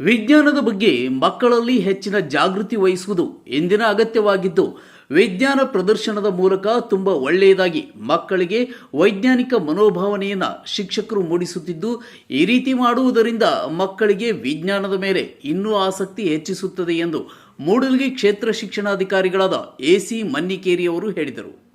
ವಿಜ್ಞಾನದ ಬಗ್ಗೆ ಮಕ್ಕಳಲ್ಲಿ ಹೆಚ್ಚಿನ ಜಾಗೃತಿ ವಹಿಸುವುದು ಇಂದಿನ ಅಗತ್ಯವಾಗಿದ್ದು, ವಿಜ್ಞಾನ ಪ್ರದರ್ಶನದ ಮೂಲಕ ತುಂಬ ಒಳ್ಳೆಯದಾಗಿ ಮಕ್ಕಳಿಗೆ ವೈಜ್ಞಾನಿಕ ಮನೋಭಾವನೆಯನ್ನು ಶಿಕ್ಷಕರು ಮೂಡಿಸುತ್ತಿದ್ದು, ಈ ರೀತಿ ಮಾಡುವುದರಿಂದ ಮಕ್ಕಳಿಗೆ ವಿಜ್ಞಾನದ ಮೇಲೆ ಇನ್ನೂ ಆಸಕ್ತಿ ಹೆಚ್ಚಿಸುತ್ತದೆ ಎಂದು ಮೂಡಲ್ಗಿ ಕ್ಷೇತ್ರ ಶಿಕ್ಷಣಾಧಿಕಾರಿಗಳಾದ ಎ ಸಿ ಮನ್ನಿಕೇರಿ ಅವರು ಹೇಳಿದರು.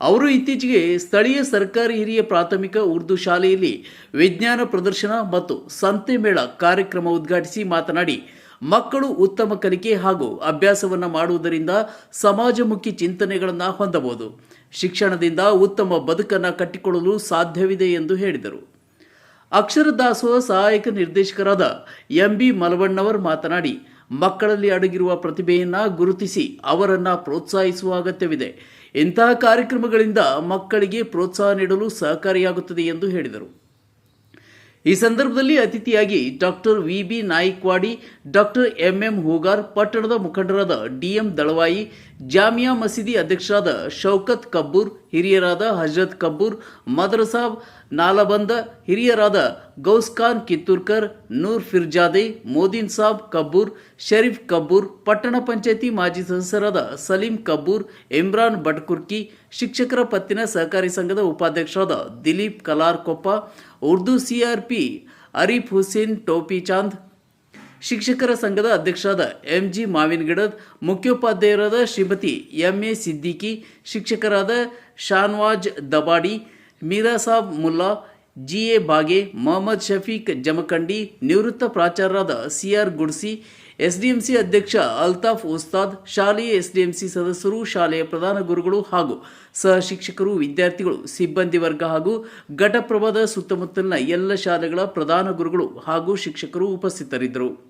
ಅವರು ಇತ್ತೀಚೆಗೆ ಸ್ಥಳೀಯ ಸರ್ಕಾರಿ ಹಿರಿಯ ಪ್ರಾಥಮಿಕ ಉರ್ದು ಶಾಲೆಯಲ್ಲಿ ವಿಜ್ಞಾನ ಪ್ರದರ್ಶನ ಮತ್ತು ಸಂತೆ ಮೇಳ ಕಾರ್ಯಕ್ರಮ ಉದ್ಘಾಟಿಸಿ ಮಾತನಾಡಿ, ಮಕ್ಕಳು ಉತ್ತಮ ಕಲಿಕೆ ಹಾಗೂ ಅಭ್ಯಾಸವನ್ನು ಮಾಡುವುದರಿಂದ ಸಮಾಜಮುಖಿ ಚಿಂತನೆಗಳನ್ನು ಹೊಂದಬಹುದು. ಶಿಕ್ಷಣದಿಂದ ಉತ್ತಮ ಬದುಕನ್ನು ಕಟ್ಟಿಕೊಳ್ಳಲು ಸಾಧ್ಯವಿದೆ ಎಂದು ಹೇಳಿದರು. ಅಕ್ಷರ ದಾಸೋಹ ಸಹಾಯಕ ನಿರ್ದೇಶಕರಾದ ಎಂ ಬಿ ಮಲವಣ್ಣವರ್ ಮಾತನಾಡಿ ಮಕ್ಕಳಲ್ಲಿ ಅಡಗಿರುವ ಪ್ರತಿಭೆಯನ್ನು ಗುರುತಿಸಿ ಅವರನ್ನು ಪ್ರೋತ್ಸಾಹಿಸುವ ಅಗತ್ಯವಿದೆ. ಇಂತಹ ಕಾರ್ಯಕ್ರಮಗಳಿಂದ ಮಕ್ಕಳಿಗೆ ಪ್ರೋತ್ಸಾಹ ನೀಡಲು ಸಹಕಾರಿಯಾಗುತ್ತದೆ ಎಂದು ಹೇಳಿದರು. ಈ ಸಂದರ್ಭದಲ್ಲಿ ಅತಿಥಿಯಾಗಿ doctor V B Naikwadi, doctor M M Hugar, ಪಟ್ಟಣದ ಮುಖಂಡರಾದ ಡಿಎಂ ದಳವಾಯಿ ಜಾಮಿಯಾ ಮಸೀದಿ ಅಧ್ಯಕ್ಷರಾದ ಶೌಕತ್ ಕಬ್ಬೂರ್, ಹಿರಿಯರಾದ ಹಜರತ್ ಕಬ್ಬೂರ್ ಮದ್ರಸಾಬ್ ನಾಲಬಂದ, ಹಿರಿಯರಾದ ಗೌಸ್ ಖಾನ್ ಕಿತ್ತೂರ್ಕರ್, ನೂರ್ ಫಿರ್ಜಾದೆ, ಮೋದಿನ್ ಸಾಬ್ ಕಬ್ಬೂರ್, ಶರೀಫ್ ಕಬ್ಬೂರ್, ಪಟ್ಟಣ ಪಂಚಾಯತಿ ಮಾಜಿ ಸದಸ್ಯರಾದ ಸಲೀಂ ಕಬ್ಬೂರ್, ಇಮ್ರಾನ್ ಬಟ್ಕುರ್ಕಿ ಶಿಕ್ಷಕರ ಪತ್ತಿನ ಸಹಕಾರಿ ಸಂಘದ ಉಪಾಧ್ಯಕ್ಷರಾದ ದಿಲೀಪ್ ಕಲಾರ್ಕೊಪ್ಪ, ಉರ್ದು ಸಿಆರ್ಪಿ ಅರೀಫ್ ಹುಸೇನ್ ಟೋಪಿ ಚಾಂದ್ ಶಿಕ್ಷಕರ ಸಂಘದ ಅಧ್ಯಕ್ಷರಾದ ಎಂ ಜಿ ಮಾವಿನಗಿಡದ್ ಮುಖ್ಯೋಪಾಧ್ಯಾಯರಾದ ಶ್ರೀಮತಿ ಎಂ ಎ ಸಿದ್ದಿಕಿ, ಶಿಕ್ಷಕರಾದ ಶಾನ್ವಾಜ್ ದಬಾಡಿ ಮೀರಾಸಾಬ್ ಮುಲ್ಲಾ, ಜಿ ಎ ಬಾಗೆ, ಮೊಹಮ್ಮದ್ ಶಫೀಕ್ ಜಮಖಂಡಿ, ನಿವೃತ್ತ ಪ್ರಾಚಾರ್ಯರಾದ ಸಿಆರ್ ಗುಡ್ಸಿ, ಎಸ್ಡಿಎಂಸಿ ಅಧ್ಯಕ್ಷ ಅಲ್ತಾಫ್ ಉಸ್ತಾದ್, ಶಾಲೆಯ ಎಸ್ಡಿಎಂಸಿ ಸದಸ್ಯರು, ಶಾಲೆಯ ಪ್ರಧಾನ ಗುರುಗಳು ಹಾಗೂ ಸಹ ಶಿಕ್ಷಕರು, ವಿದ್ಯಾರ್ಥಿಗಳು, ಸಿಬ್ಬಂದಿ ವರ್ಗ ಹಾಗೂ ಘಟಪ್ರಭಾದ ಸುತ್ತಮುತ್ತಲಿನ ಎಲ್ಲ ಶಾಲೆಗಳ ಪ್ರಧಾನ ಗುರುಗಳು ಹಾಗೂ ಶಿಕ್ಷಕರು ಉಪಸ್ಥಿತರಿದ್ದರು.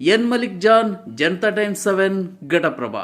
N Malik Jan Janata Times seven Ghataprabha.